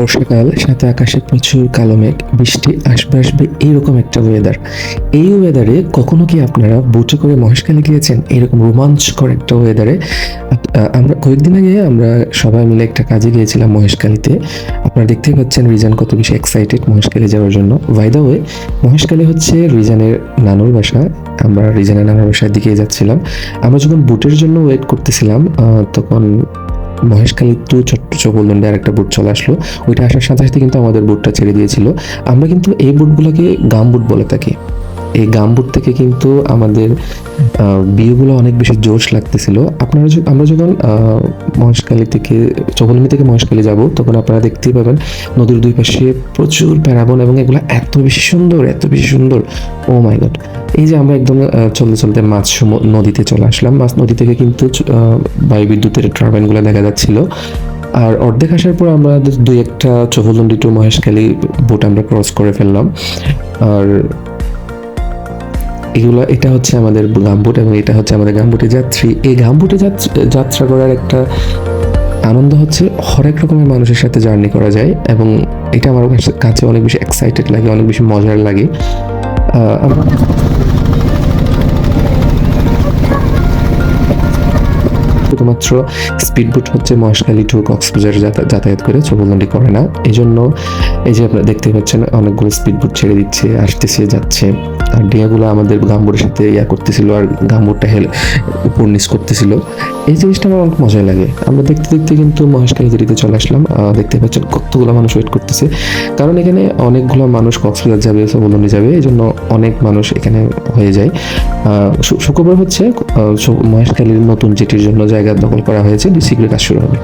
বর্ষাকাল, সাথে আকাশে প্রচুর কালো মেঘ, বৃষ্টি আসবে আসবে এইরকম একটা ওয়েদার এই ওয়েদারে কখনো কি আপনারা বোটে করে মহেশখালী গিয়েছেন? এরকম রোমাঞ্চকর একটা ওয়েদারে আমরা কয়েকদিন আগে আমরা সবাই মিলে একটা কাজে গিয়েছিলাম মহেশখালীতে। আপনারা দেখতেই পাচ্ছেন রিজান কত বেশি এক্সাইটেড মহেশখালী যাওয়ার জন্য। দ্য ওয়ে মহেশখালী হচ্ছে রিজানের নানুর বাসা। আমরা রিজানের নানুর বাসার দিকে যাচ্ছিলাম। আমরা যখন বুটের জন্য ওয়েট করতেছিলাম তখন মহেশখালী টু ছোট্ট চৌবলদণ্ডে আর একটা বুট চলে আসলো। ওইটা আসার সাথে সাথে কিন্তু আমাদের বুটটা ছেড়ে দিয়েছিল। আমরা কিন্তু এই বুটগুলোকে গাম বুট বলে থাকি। এই গামবুট থেকে কিন্তু আমাদের বিয়েগুলো অনেক বেশি জোশ লাগতেছিল। আপনারা আমরা যখন আহ, মহেশখালী থেকে চৌবলমি থেকে মহেশখালী যাব তখন আপনারা দেখতেই পাবেন নদীর দুই পাশে প্রচুর প্যারাবন এবং এগুলো এত বেশি সুন্দর এত বেশি সুন্দর। Oh my God. এই যে আমরা একদম চলতে চলতে মাছ নদীতে চলে আসলাম। মাছ নদী থেকে কিন্তু আহ, বায়ু বিদ্যুতের টারবাইনগুলো দেখা যাচ্ছিল। আর অর্ধেক আসার পর আমরা দুই একটা চৌহলন্ডি টু মহেশখালী বোট আমরা ক্রস করে ফেললাম। আর এগুলো, এটা হচ্ছে আমাদের গাম্বুট এবং এটা হচ্ছে আমাদের গামবুটে যাত্রী। এই গাম্বুটে যাত্রা করার একটা আনন্দ হচ্ছে, হরেক রকমের মানুষের সাথে জার্নি করা যায় এবং এটা আমার কাছে- অনেক বেশি এক্সাইটেড লাগে, অনেক বেশি মজার লাগে। শুধুমাত্র স্পিডবোট হচ্ছে মহেশখালী টু কক্সবাজার যাতা- যাতায়াত করে চৌবন্দি করে না। এই জন্য এই যে আপনারা দেখতে পাচ্ছেন, অনেকগুলো স্পিডবোট ছেড়ে দিচ্ছে, আসতেছে, যাচ্ছে। আর ডিয়াগুলো আমাদের গাম্বুরের সাথে ইয়া করতেছিল আর গাম্বুরটা হেল উপর নিচ করতেছিল। এই জিনিসটা আমার অনেক মজা লাগে। আমরা দেখতে দেখতে কিন্তু মহেশখালী জেরিতে চলে আসলাম। দেখতে পাচ্ছেন কতগুলো মানুষ ওয়েট করতেছে। কারণ এখানে অনেকগুলো মানুষ কক্সবাজার যাবে চৌবন্দি যাবে এই জন্য অনেক মানুষ এখানে হয়ে যায়। শুক্রবার হচ্ছে মহেশখালীর নতুন জেটির জন্য জায়গা দখল করা হয়েছে। ডিসিগ্রি কাজ শুরু হবে।